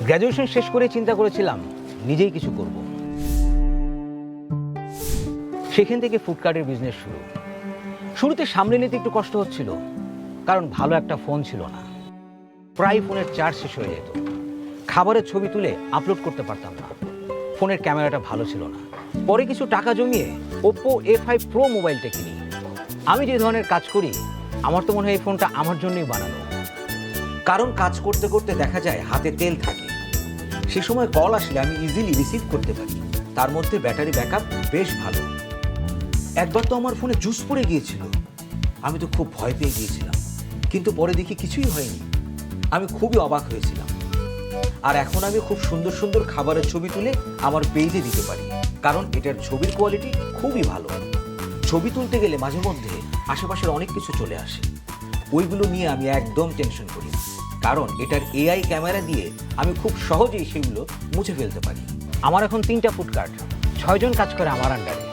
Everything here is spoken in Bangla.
গ্র্যাজুয়েশন শেষ করে চিন্তা করেছিলাম, নিজেই কিছু করব। সেখান থেকে ফুডকার্টের বিজনেস শুরু। শুরুতে সামনে নিতে একটু কষ্ট হচ্ছিল, কারণ ভালো একটা ফোন ছিল না। প্রায় ফোনের চার্জ শেষ হয়ে যেত। খাবারের ছবি তুলে আপলোড করতে পারতাম না। ফোনের ক্যামেরাটা ভালো ছিল না। পরে কিছু টাকা জমিয়ে ওপ্পো এ ফাইভ প্রো মোবাইলটা কিনি। আমি যে ধরনের কাজ করি, আমার তো মনে হয় এই ফোনটা আমার জন্যই বানানো। কারণ কাজ করতে করতে দেখা যায় হাতে তেল থাকে। সে সময় কল আসলে আমি ইজিলি রিসিভ করতে পারি। তার মধ্যে ব্যাটারি ব্যাকআপ বেশ ভালো। একবার তো আমার ফোনে জুস পড়ে গিয়েছিল। আমি তো খুব ভয় পেয়ে গিয়েছিলাম। কিন্তু পরে দেখি কিছুই হয়নি। আমি খুবই অবাক হয়েছিলাম। আর এখন আমি খুব সুন্দর সুন্দর খাবারের ছবি তুলে আমার পেজে দিতে পারি। কারণ এটার ছবির কোয়ালিটি খুবই ভালো। ছবি তুলতে গেলে মাঝে মধ্যে আশেপাশের অনেক কিছু চলে আসে। ওইগুলো নিয়ে আমি একদম টেনশন করি না। কারণ এটার এআই ক্যামেরা দিয়ে আমি খুব সহজেই সেগুলো মুছে ফেলতে পারি। আমার এখন তিনটা ফুডকার্ট ছয়জন কাজ করে আমার আন্ডারে